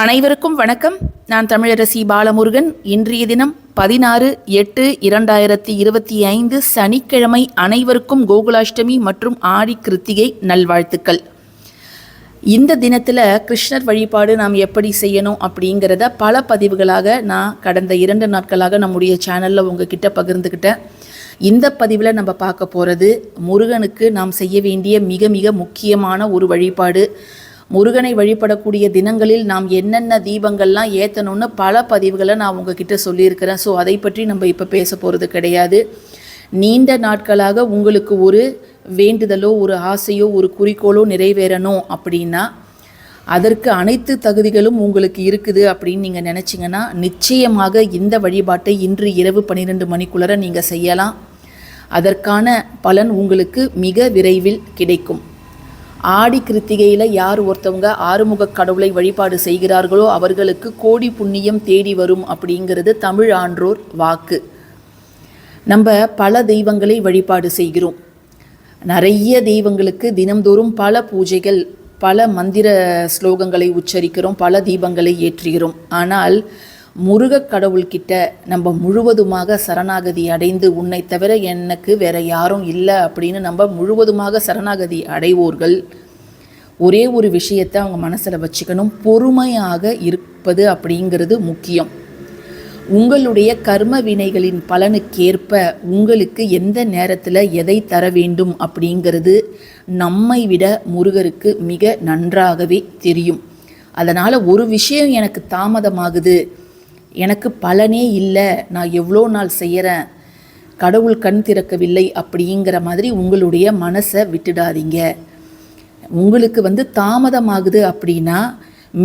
அனைவருக்கும் வணக்கம். நான் தமிழரசி பாலமுருகன். இன்றைய தினம் பதினாறு எட்டு இரண்டாயிரத்தி இருபத்தி ஐந்து சனிக்கிழமை அனைவருக்கும் கோகுலாஷ்டமி மற்றும் ஆடி கிருத்திகை நல்வாழ்த்துக்கள். இந்த தினத்தில் கிருஷ்ணர் வழிபாடு நாம் எப்படி செய்யணும் அப்படிங்கிறத பல பதிவுகளாக நான் கடந்த இரண்டு நாட்களாக நம்முடைய சேனலில் உங்ககிட்ட பகிர்ந்துக்கிட்டேன் இந்த பதிவில் நம்ம பார்க்க போகிறது முருகனுக்கு நாம் செய்ய வேண்டிய மிக மிக முக்கியமான ஒரு வழிபாடு. முருகனை வழிபடக்கூடிய தினங்களில் நாம் என்னென்ன தீபங்கள்லாம் ஏற்றணும்னு பல பதிவுகளை நான் உங்ககிட்ட சொல்லியிருக்கிறேன். ஸோ அதை பற்றி நம்ம இப்போ பேச போகிறது கிடையாது. நீண்ட நாட்களாக உங்களுக்கு ஒரு வேண்டுதலோ ஒரு ஆசையோ ஒரு குறிக்கோளோ நிறைவேறணும் அப்படின்னா அதற்கு அனைத்து தகுதிகளும் உங்களுக்கு இருக்குது அப்படின்னு நீங்கள் நினச்சிங்கன்னா நிச்சயமாக இந்த வழிபாட்டை இன்று இரவு பன்னிரெண்டு மணிக்குள்ளர நீங்கள் செய்யலாம். அதற்கான பலன் உங்களுக்கு மிக விரைவில் கிடைக்கும். ஆடி கிருத்திகையில் யார் ஒருத்தவங்க ஆறுமுக கடவுளை வழிபாடு செய்கிறார்களோ அவர்களுக்கு கோடி புண்ணியம் தேடி வரும் அப்படிங்கிறது தமிழ் ஆன்றோர் வாக்கு. நம்ம பல தெய்வங்களை வழிபாடு செய்கிறோம். நிறைய தெய்வங்களுக்கு தினம்தோறும் பல பூஜைகள் பல மந்திர ஸ்லோகங்களை உச்சரிக்கிறோம் பல தீபங்களை ஏற்றுகிறோம். ஆனால் முருகக் கடவுள்கிட்ட நம்ம முழுவதுமாக சரணாகதி அடைந்து உன்னை தவிர எனக்கு வேற யாரும் இல்லை அப்படின்னு நம்ம முழுவதுமாக சரணாகதி அடைவோர்கள். ஒரே ஒரு விஷயத்தை அவங்க மனசில் வச்சுக்கணும். பொறுமையாக இருப்பது அப்படிங்கிறது முக்கியம். உங்களுடைய கர்ம வினைகளின் பலனுக்கேற்ப உங்களுக்கு எந்த நேரத்தில் எதை தர வேண்டும் அப்படிங்கிறது நம்மை விட முருகருக்கு மிக நன்றாகவே தெரியும். அதனால் ஒரு விஷயம் எனக்கு தாமதமாகுது. எனக்கு பலனே இல்லை நான் எவ்வளோ நாள் செய்கிறேன் கடவுள் கண் திறக்கவில்லை அப்படிங்கிற மாதிரி உங்களுடைய மனசை விட்டுடாதீங்க. உங்களுக்கு வந்து தாமதமாகுது அப்படின்னா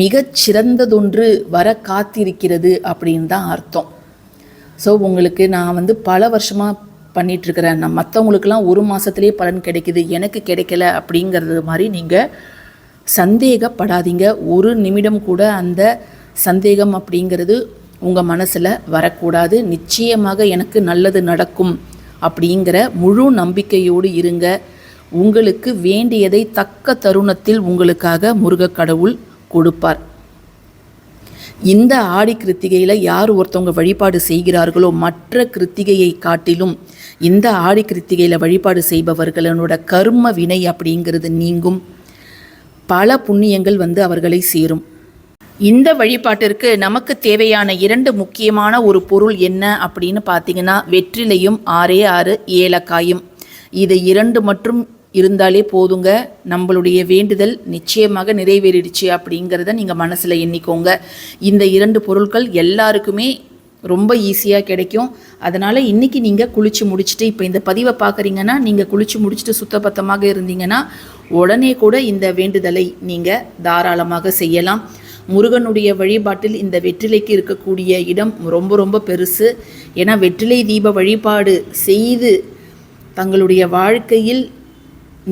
மிகச் சிறந்ததொன்று வர காத்திருக்கிறது அப்படின்னு தான் அர்த்தம். ஸோ உங்களுக்கு நான் வந்து பல வருஷமாக பண்ணிகிட்ருக்கிறேன் நான் மற்றவங்களுக்கெல்லாம் ஒரு மாதத்துலேயே பலன் கிடைக்குது எனக்கு கிடைக்கல அப்படிங்கிறது மாதிரி நீங்கள் சந்தேகப்படாதீங்க. ஒரு நிமிடம் கூட அந்த சந்தேகம் அப்படிங்கிறது உங்கள் மனசில் வரக்கூடாது. நிச்சயமாக எனக்கு நல்லது நடக்கும் அப்படிங்கிற முழு நம்பிக்கையோடு இருங்க. உங்களுக்கு வேண்டியதை தக்க தருணத்தில் உங்களுக்காக முருகக் கடவுள் கொடுப்பார். இந்த ஆடி கிருத்திகையில் யார் ஒருத்தவங்க வழிபாடு செய்கிறார்களோ மற்ற கிருத்திகையை காட்டிலும் இந்த ஆடி கிருத்திகையில் வழிபாடு செய்பவர்களோட கர்ம வினை அப்படிங்கிறது நீங்கும். பல புண்ணியங்கள் வந்து அவர்களை சேரும். இந்த வழிபாட்டிற்கு நமக்கு தேவையான இரண்டு முக்கியமான ஒரு பொருள் என்ன அப்படின்னு பார்த்தீங்கன்னா வெற்றிலையும் ஆறே ஆறு ஏலக்காயும். இது இரண்டு மற்றும் இருந்தாலே போதுங்க. நம்மளுடைய வேண்டுதல் நிச்சயமாக நிறைவேறிடுச்சு அப்படிங்கிறத நீங்கள் மனசில் எண்ணிக்கோங்க. இந்த இரண்டு பொருட்கள் எல்லாருக்குமே ரொம்ப ஈஸியாக கிடைக்கும். அதனால் இன்றைக்கி நீங்கள் குளித்து முடிச்சுட்டு இப்போ இந்த பதிவை பார்க்குறீங்கன்னா நீங்கள் குளித்து முடிச்சுட்டு சுத்தபத்தமாக இருந்தீங்கன்னா உடனே கூட இந்த வேண்டுதலை நீங்கள் தாராளமாக செய்யலாம். முருகனுடைய வழிபாட்டில் இந்த வெற்றிலைக்கு இருக்கக்கூடிய இடம் ரொம்ப ரொம்ப பெருசு. ஏன்னா வெற்றிலை தீப வழிபாடு செய்து தங்களுடைய வாழ்க்கையில்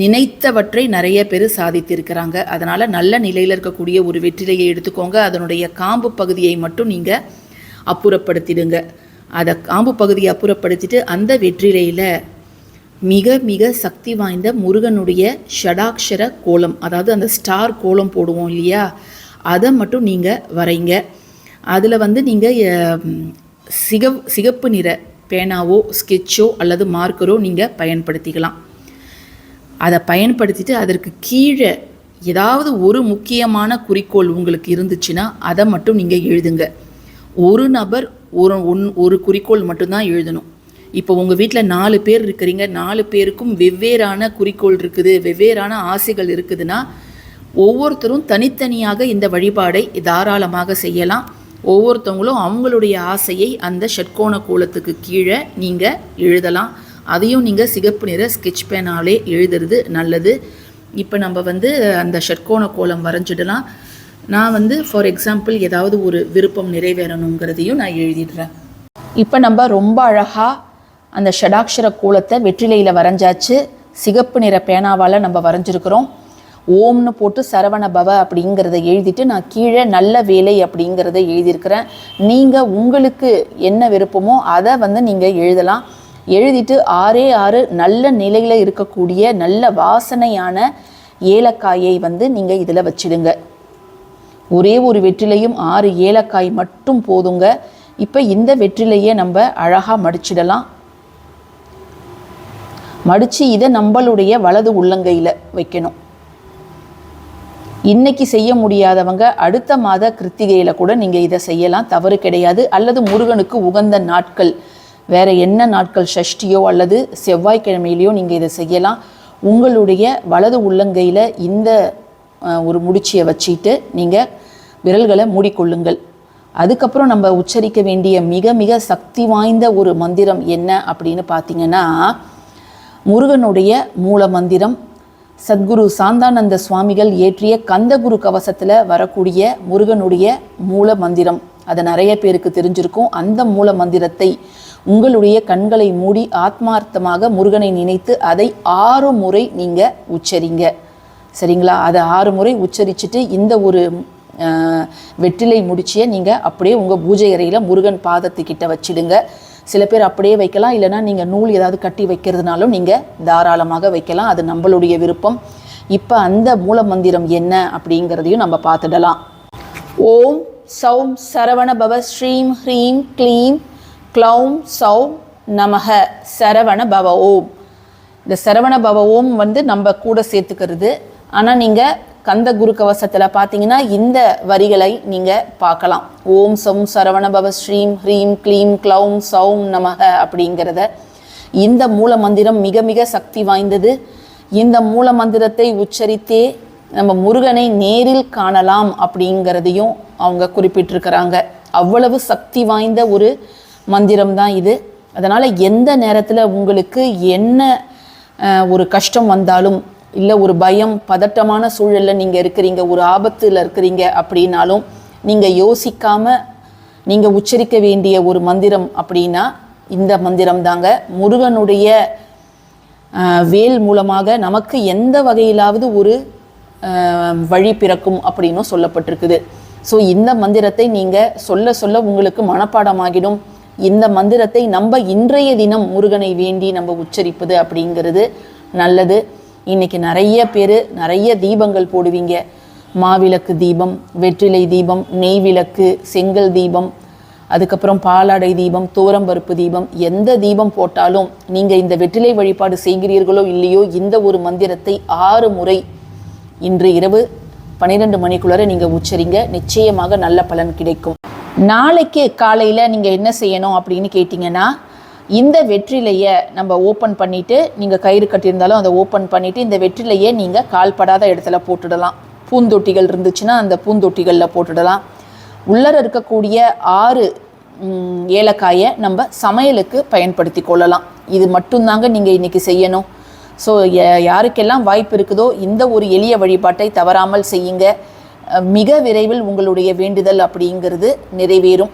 நினைத்தவற்றை நிறைய பேர் சாதித்திருக்கிறாங்க. அதனால் நல்ல நிலையில் இருக்கக்கூடிய ஒரு வெற்றிலையை எடுத்துக்கோங்க. அதனுடைய காம்பு பகுதியை மட்டும் நீங்கள் அப்புறப்படுத்திடுங்க. அதை காம்பு பகுதியை அப்புறப்படுத்திட்டு அந்த வெற்றிலையில் மிக மிக சக்தி வாய்ந்த முருகனுடைய ஷடாக்ஷர கோலம் அதாவது அந்த ஸ்டார் கோலம் போடுவோம் இல்லையா? அதை மட்டும் நீங்கள் வரைங்க. அதில் வந்து நீங்கள் சிக சிகப்பு நிற பேனாவோ ஸ்கெட்சோ அல்லது மார்க்கரோ நீங்கள் பயன்படுத்திக்கலாம். அதை பயன்படுத்திட்டு அதற்கு கீழே ஏதாவது ஒரு முக்கியமான குறிக்கோள் உங்களுக்கு இருந்துச்சுன்னா அதை மட்டும் நீங்கள் எழுதுங்க. ஒரு நபர் ஒரு ஒன் ஒரு குறிக்கோள் மட்டும்தான் எழுதணும். இப்போ உங்கள் வீட்டில் நாலு பேர் இருக்கிறீங்க. நாலு பேருக்கும் வெவ்வேறான குறிக்கோள் இருக்குது. வெவ்வேறான ஆசைகள் இருக்குதுன்னா ஒவ்வொருத்தரும் தனித்தனியாக இந்த வழிபாடை தாராளமாக செய்யலாம். ஒவ்வொருத்தவங்களும் அவங்களுடைய ஆசையை அந்த ஷட்கோண கோலத்துக்கு கீழே நீங்கள் எழுதலாம். அதையும் நீங்கள் சிகப்பு நிற ஸ்கெட்ச் பேனாலே எழுதுறது நல்லது. இப்போ நம்ம வந்து அந்த ஷட்கோண கோலம் வரைஞ்சிடலாம். நான் வந்து ஃபார் எக்ஸாம்பிள் ஏதாவது ஒரு விருப்பம் நிறைவேறணுங்கிறதையும் நான் எழுதிடுறேன். இப்போ நம்ம ரொம்ப அழகாக அந்த ஷடாக்ஷர கோலத்தை வெற்றிலையில் வரைஞ்சாச்சு. சிகப்பு நிற பேனாவால் நம்ம வரைஞ்சிருக்கிறோம். ஓம்னு போட்டு சரவண பவ அப்படிங்கிறத எழுதிட்டு நான் கீழே நல்ல வேலை அப்படிங்கிறத எழுதியிருக்கிறேன். நீங்கள் உங்களுக்கு என்ன விருப்பமோ அதை வந்து நீங்கள் எழுதலாம். எழுதிட்டு ஆறே ஆறு நல்ல நிலையில் இருக்கக்கூடிய நல்ல வாசனையான ஏலக்காயை வந்து நீங்கள் இதில் வச்சிடுங்க. ஒரே ஒரு வெற்றிலையும் ஆறு ஏலக்காய் மட்டும் போதுங்க. இப்போ இந்த வெற்றிலையை நம்ம அழகாக மடிச்சிடலாம். மடித்து இதை நம்மளுடைய வலது உள்ளங்கையில் வைக்கணும். இன்னைக்கு செய்ய முடியாதவங்க அடுத்த மாத கிருத்திகையில் கூட நீங்கள் இதை செய்யலாம். தவறு கிடையாது. அல்லது முருகனுக்கு உகந்த நாட்கள். வேற என்ன நாட்கள்? சஷ்டியோ அல்லது செவ்வாய்க்கிழமையிலையோ நீங்கள் இதை செய்யலாம். உங்களுடைய வலது உள்ளங்கையில் இந்த ஒரு முடிச்சியை வச்சுட்டு நீங்கள் விரல்களை மூடிக்கொள்ளுங்கள். அதுக்கப்புறம் நம்ம உச்சரிக்க வேண்டிய மிக மிக சக்தி வாய்ந்த ஒரு மந்திரம் என்ன அப்படின்னு பார்த்தீங்கன்னா முருகனுடைய மூல மந்திரம் சத்குரு சாந்தானந்த சுவாமிகள் இயற்றிய கந்தகுரு கவசத்தில் வரக்கூடிய முருகனுடைய மூல மந்திரம். அது நிறைய பேருக்கு தெரிஞ்சிருக்கும். அந்த மூல மந்திரத்தை உங்களுடைய கண்களை மூடி ஆத்மார்த்தமாக முருகனை நினைத்து அதை ஆறு முறை நீங்கள் உச்சரிங்க. சரிங்களா? அதை ஆறு முறை உச்சரிச்சுட்டு இந்த ஒரு வெற்றிலை முடிச்சியை நீங்கள் அப்படியே உங்கள் பூஜை அறையில் முருகன் பாதத்துக்கிட்ட வச்சிடுங்க. சில பேர் அப்படியே வைக்கலாம். இல்லைன்னா நீங்கள் நூல் ஏதாவது கட்டி வைக்கிறதுனாலும் நீங்கள் தாராளமாக வைக்கலாம். அது நம்மளுடைய விருப்பம். இப்போ அந்த மூல மந்திரம் என்ன அப்படிங்கிறதையும் நம்ம பார்த்துடலாம். ஓம் சௌம் சரவண பவ ஸ்ரீம் ஹ்ரீம் க்ளீம் க்ளௌம் சௌம் நமக சரவண பவ ஓம். இந்த சரவண பவ ஓம் வந்து நம்ம கூட சேர்த்துக்கிறது. ஆனால் நீங்கள் கந்த குரு கவசத்தில் பார்த்தீங்கன்னா இந்த வரிகளை நீங்கள் பார்க்கலாம். ஓம் சௌம் சரவண பவ ஸ்ரீம் ஹ்ரீம் க்ளீம் க்ளௌம் சௌம் நமக அப்படிங்கிறத. இந்த மூல மந்திரம் மிக மிக சக்தி வாய்ந்தது. இந்த மூல மந்திரத்தை உச்சரித்தே நம்ம முருகனை நேரில் காணலாம் அப்படிங்கிறதையும் அவங்க குறிப்பிட்டிருக்கிறாங்க. அவ்வளவு சக்தி வாய்ந்த ஒரு மந்திரம் தான் இது. அதனால் எந்த நேரத்தில் உங்களுக்கு என்ன ஒரு கஷ்டம் வந்தாலும் இல்லை ஒரு பயம் பதட்டமான சூழலில் நீங்கள் இருக்கிறீங்க ஒரு ஆபத்தில் இருக்கிறீங்க அப்படின்னாலும் நீங்கள் யோசிக்காமல் நீங்கள் உச்சரிக்க வேண்டிய ஒரு மந்திரம் அப்படின்னா இந்த மந்திரம் தாங்க முருகனுடைய வேல் மூலமாக நமக்கு எந்த வகையிலாவது ஒரு வழி பிறக்கும் அப்படின்னும் சொல்லப்பட்டிருக்குது. ஸோ இந்த மந்திரத்தை நீங்கள் சொல்ல சொல்ல உங்களுக்கு மனப்பாடமாகிடும். இந்த மந்திரத்தை நம்ம இன்றைய தினம் முருகனை வேண்டி நம்ம உச்சரிப்பது அப்படிங்கிறது நல்லது. இன்னைக்கு நிறைய பேர் நிறைய தீபங்கள் போடுவீங்க. மாவிளக்கு தீபம் வெற்றிலை தீபம் நெய் விளக்கு செங்கல் தீபம் அதுக்கப்புறம் பாலாடை தீபம் தோரம்பருப்பு தீபம். எந்த தீபம் போட்டாலும் நீங்கள் இந்த வெற்றிலை வழிபாடு செய்கிறீர்களோ இல்லையோ இந்த ஒரு மந்திரத்தை ஆறு முறை இன்று இரவு பன்னிரெண்டு மணிக்குள்ளார நீங்கள் உச்சரிங்க. நிச்சயமாக நல்ல பலன் கிடைக்கும். நாளைக்கு காலையில் நீங்கள் என்ன செய்யணும் அப்படின்னு கேட்டிங்கன்னா இந்த வெற்றிலையை நம்ம ஓப்பன் பண்ணிவிட்டு நீங்கள் கயிறு கட்டியிருந்தாலும் அதை ஓப்பன் பண்ணிவிட்டு இந்த வெற்றிலையை நீங்கள் கால்படாத இடத்துல போட்டுடலாம். பூந்தொட்டிகள் இருந்துச்சுன்னா அந்த பூந்தொட்டிகளில் போட்டுடலாம். உள்ளர இருக்கக்கூடிய ஆறு ஏலக்காயை நம்ம சமையலுக்கு பயன்படுத்தி கொள்ளலாம். இது மட்டும்தாங்க நீங்கள் இன்றைக்கி செய்யணும். ஸோ யாருக்கெல்லாம் வாய்ப்பு இருக்குதோ இந்த ஒரு எளிய வழிபாட்டை தவறாமல் செய்யுங்க. மிக விரைவில் உங்களுடைய வேண்டுதல் அப்படிங்கிறது நிறைவேறும்.